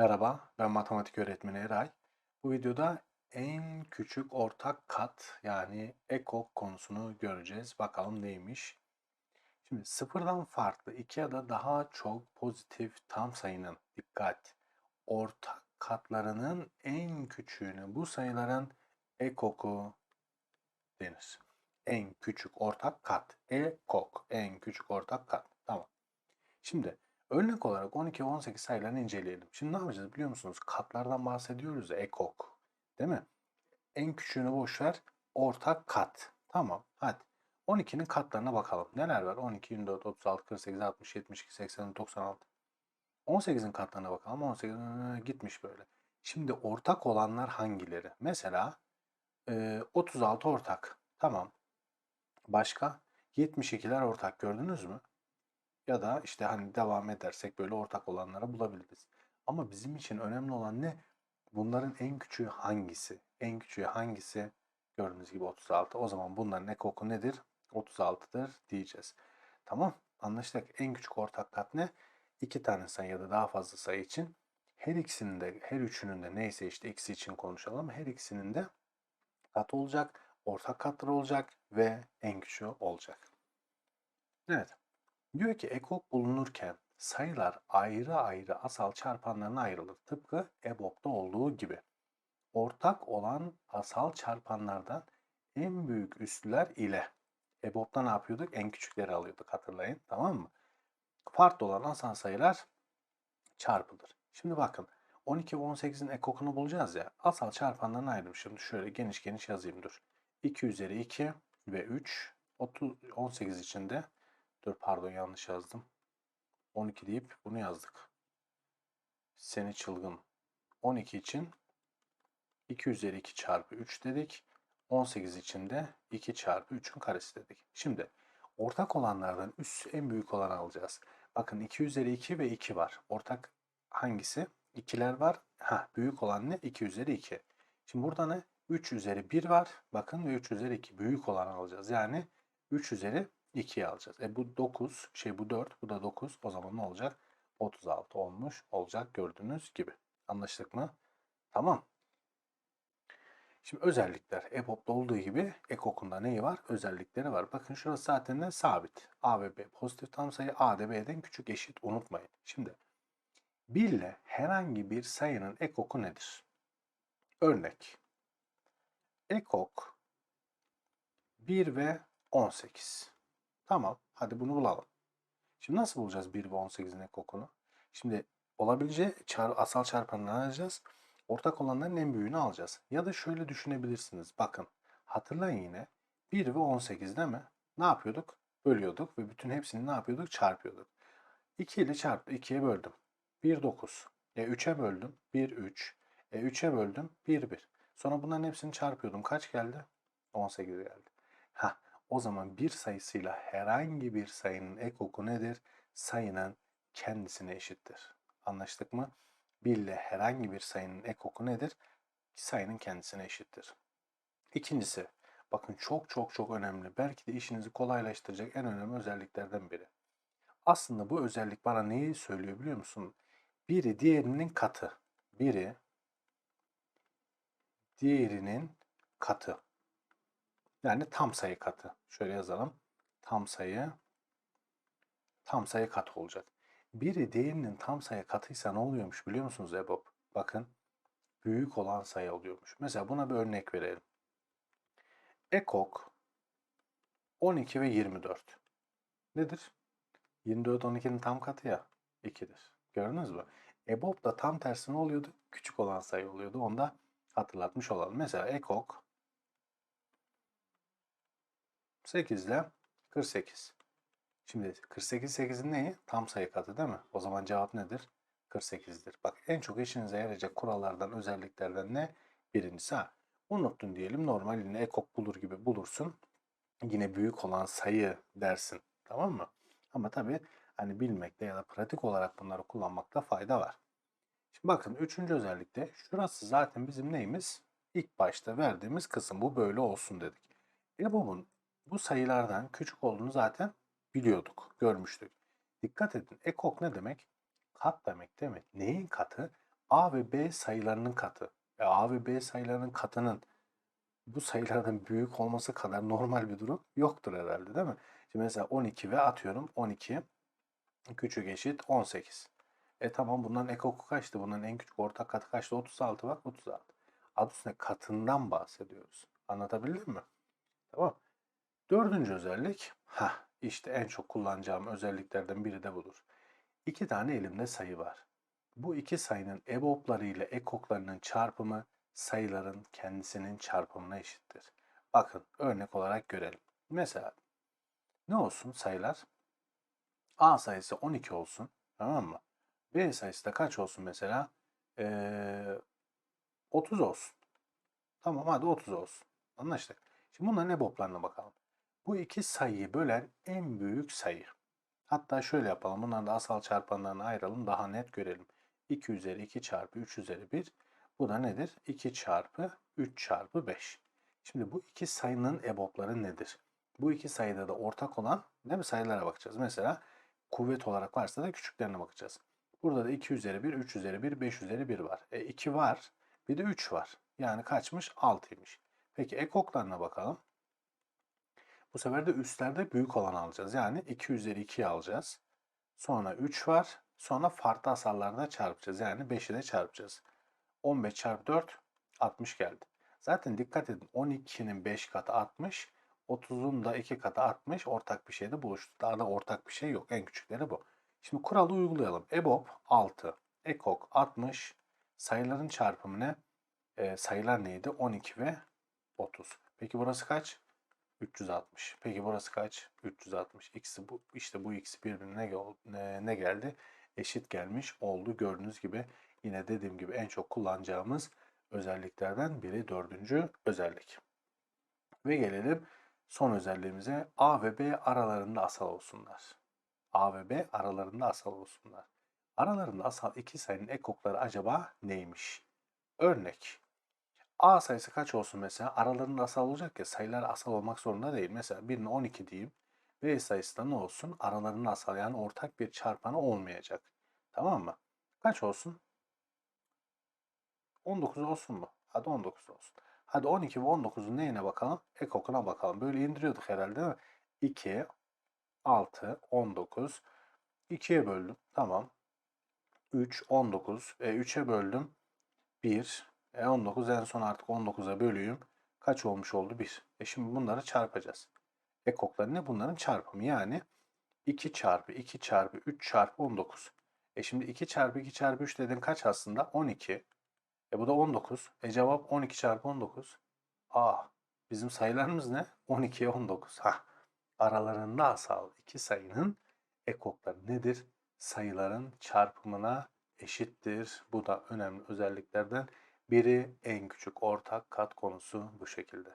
Merhaba, ben matematik öğretmeni Eray. Bu videoda en küçük ortak kat yani ekok konusunu göreceğiz. Bakalım neymiş? Şimdi sıfırdan farklı iki ya da daha çok pozitif tam sayının dikkat ortak katlarının en küçüğünü bu sayıların ekoku denir. En küçük ortak kat. Ekok. En küçük ortak kat. Tamam. Şimdi Örnek olarak 12 ve 18 sayılarını inceleyelim. Şimdi ne yapacağız biliyor musunuz? Katlardan bahsediyoruz ya ekok. Değil mi? En küçüğünü boş ver. Ortak kat. Tamam. Hadi. 12'nin katlarına bakalım. Neler var? 12, 24, 36, 48, 60, 72, 80, 96. 18'in katlarına bakalım. 18 gitmiş böyle. Şimdi ortak olanlar hangileri? Mesela e, 36 ortak. Tamam. Başka? 72'ler ortak gördünüz mü? Ya da işte hani devam edersek böyle ortak olanlara bulabiliriz. Ama bizim için önemli olan ne? Bunların en küçüğü hangisi? En küçüğü hangisi? Gördüğünüz gibi 36. O zaman bunların ekoku nedir? 36'dır diyeceğiz. Tamam. Anlaştık. En küçük ortak kat ne? İki tane sayı ya da daha fazla sayı için her ikisinin de her üçünün de neyse işte x için konuşalım. Her ikisinin de kat olacak, ortak katları olacak ve en küçüğü olacak. Evet. Diyor ki ekok bulunurken sayılar ayrı ayrı asal çarpanlarına ayrılır. Tıpkı EBOB'da olduğu gibi. Ortak olan asal çarpanlardan en büyük üstlüler ile EBOB'da ne yapıyorduk? En küçükleri alıyorduk hatırlayın tamam mı? Farklı olan asal sayılar çarpılır. Şimdi bakın 12 ve 18'in ekokunu bulacağız ya. Asal çarpanlarına ayrılmış. Şimdi şöyle geniş geniş yazayım dur. 2 üzeri 2 ve 3 30, 18 içinde Dur pardon yanlış yazdım. 12 deyip bunu yazdık. Seni çılgın. 12 için 2 üzeri 2 çarpı 3 dedik. 18 için de 2 çarpı 3'ün karesi dedik. Şimdi ortak olanlardan üst en büyük olanı alacağız. Bakın 2 üzeri 2 ve 2 var. Ortak hangisi? 2'ler var. Ha, büyük olan ne? 2 üzeri 2. Şimdi burada ne? 3 üzeri 1 var. Bakın ve 3 üzeri 2. Büyük olanı alacağız. Yani 3 üzeri 2'ye alacağız. E bu 9, şey bu 4, bu da 9. O zaman ne olacak? 36 olmuş olacak gördüğünüz gibi. Anlaştık mı? Tamam. Şimdi özellikler. EPOB'da olduğu gibi ekokunda neyi var? Özellikleri var. Bakın şurası zaten ne? Sabit. A ve B pozitif tam sayı A de B'den küçük eşit unutmayın. Şimdi 1 ile herhangi bir sayının ekoku nedir? Örnek. Ekok 1 ve 18. Tamam. Hadi bunu bulalım. Şimdi nasıl bulacağız 1 ve 18'in ekokunu? Şimdi olabileceği çar asal çarpanını alacağız. Ortak olanların en büyüğünü alacağız. Ya da şöyle düşünebilirsiniz. Bakın hatırlayın yine 1 ve 18 değil mi? Ne yapıyorduk? Bölüyorduk ve bütün hepsini ne yapıyorduk? Çarpıyorduk. 2 ile çarptı. 2'ye böldüm. 1 9. E 3'e böldüm. 1 3. E 3'e böldüm. 1 1. Sonra bunların hepsini çarpıyordum. Kaç geldi? 18 geldi. O zaman bir sayısıyla herhangi bir sayının ekoku nedir? Sayının kendisine eşittir. Anlaştık mı? 1 ile herhangi bir sayının ekoku nedir? Sayının kendisine eşittir. İkincisi, bakın çok çok çok önemli. Belki de işinizi kolaylaştıracak en önemli özelliklerden biri. Aslında bu özellik bana neyi söylüyor biliyor musun? Biri diğerinin katı. Biri diğerinin katı. Yani tam sayı katı. Şöyle yazalım. Tam sayı tam sayı katı olacak. Biri diğerinin tam sayı katıysa ne oluyormuş biliyor musunuz EBOB? Bakın büyük olan sayı oluyormuş. Mesela buna bir örnek verelim. Ekok 12 ve 24. Nedir? 24 12'nin tam katı ya 2'dir. Gördünüz mü? EBOB da tam tersi ne oluyordu? Küçük olan sayı oluyordu. Onu da hatırlatmış olalım. Mesela ekok 8 ile 48. Şimdi 48 8'in neyi? Tam sayı katı değil mi? O zaman cevap nedir? 48'dir. Bak en çok işinize yarayacak kurallardan, özelliklerden ne? Birincisi ha. Unuttun diyelim normal yine ekok bulur gibi bulursun. Yine büyük olan sayı dersin. Tamam mı? Ama tabii hani bilmekte ya da pratik olarak bunları kullanmakta fayda var. Şimdi bakın üçüncü özellikte şurası zaten bizim neyimiz? İlk başta verdiğimiz kısım bu böyle olsun dedik. EBOB'un bu sayılardan küçük olduğunu zaten biliyorduk, görmüştük. Dikkat edin. Ekok ne demek? Kat demek demek. Neyin katı? A ve B sayılarının katı. E, A ve B sayılarının katının bu sayılardan büyük olması kadar normal bir durum yoktur herhalde değil mi? Şimdi mesela 12 ve atıyorum 12 küçük eşit 18. E tamam bunların ekoku kaçtı? Bunların en küçük ortak katı kaçtı? 36 bak 36. Adı üstüne katından bahsediyoruz. Anlatabildim mi? Tamam. Dördüncü özellik. ha işte en çok kullanacağım özelliklerden biri de budur. İki tane elimde sayı var. Bu iki sayının EBOB'ları ile ekoklarının çarpımı sayıların kendisinin çarpımına eşittir. Bakın örnek olarak görelim. Mesela ne olsun sayılar? A sayısı 12 olsun. Tamam mı? B sayısı da kaç olsun mesela? Ee, 30 olsun. Tamam hadi 30 olsun. Anlaştık. Şimdi bunların EBOB'larına bakalım. Bu iki sayıyı bölen en büyük sayı. Hatta şöyle yapalım. Bunları da asal çarpanlarına ayıralım. Daha net görelim. 2 üzeri 2 çarpı 3 üzeri 1. Bu da nedir? 2 çarpı 3 çarpı 5. Şimdi bu iki sayının EBOB'ları nedir? Bu iki sayıda da ortak olan değil mi sayılara bakacağız. Mesela kuvvet olarak varsa da küçüklerine bakacağız. Burada da 2 üzeri 1, 3 üzeri 1, 5 üzeri 1 var. E 2 var. Bir de 3 var. Yani kaçmış? 6'ymış. Peki ekoklarına bakalım. Bu sefer de üstlerde büyük olan alacağız. Yani 2 üzeri 2'yi alacağız. Sonra 3 var. Sonra farklı asallarda çarpacağız. Yani 5'i de çarpacağız. 15 çarpı 4 60 geldi. Zaten dikkat edin 12'nin 5 katı 60. 30'un da 2 katı 60. Ortak bir şeyde buluştu. Daha da ortak bir şey yok. En küçükleri bu. Şimdi kuralı uygulayalım. EBOB 6. EKOK 60. Sayıların çarpımı ne? Ee, sayılar neydi? 12 ve 30. Peki burası kaç? 360. Peki burası kaç? 360. X'i bu işte bu ikisi birbirine ne, ne geldi? Eşit gelmiş oldu. Gördüğünüz gibi yine dediğim gibi en çok kullanacağımız özelliklerden biri dördüncü özellik. Ve gelelim son özelliğimize A ve B aralarında asal olsunlar. A ve B aralarında asal olsunlar. Aralarında asal iki sayının ekokları acaba neymiş? Örnek A sayısı kaç olsun mesela? Aralarında asal olacak ya sayılar asal olmak zorunda değil. Mesela birine 12 diyeyim. B sayısı da ne olsun? Aralarında asal yani ortak bir çarpanı olmayacak. Tamam mı? Kaç olsun? 19 olsun mu? Hadi 19 olsun. Hadi 12 ve 19'un neyine bakalım? Ekokuna bakalım. Böyle indiriyorduk herhalde değil mi? 2, 6, 19. 2'ye böldüm. Tamam. 3, 19. E, 3'e böldüm. 1, e 19 en son artık 19'a bölüyüm. Kaç olmuş oldu? 1. E şimdi bunları çarpacağız. Ekokları ne? Bunların çarpımı. Yani 2 çarpı 2 çarpı 3 çarpı 19. E şimdi 2 çarpı 2 çarpı 3 dedin kaç aslında? 12. E bu da 19. E cevap 12 çarpı 19. Aa bizim sayılarımız ne? 12'ye 19. Ha. Aralarında asal iki sayının ekokları nedir? Sayıların çarpımına eşittir. Bu da önemli özelliklerden biri en küçük ortak kat konusu bu şekilde.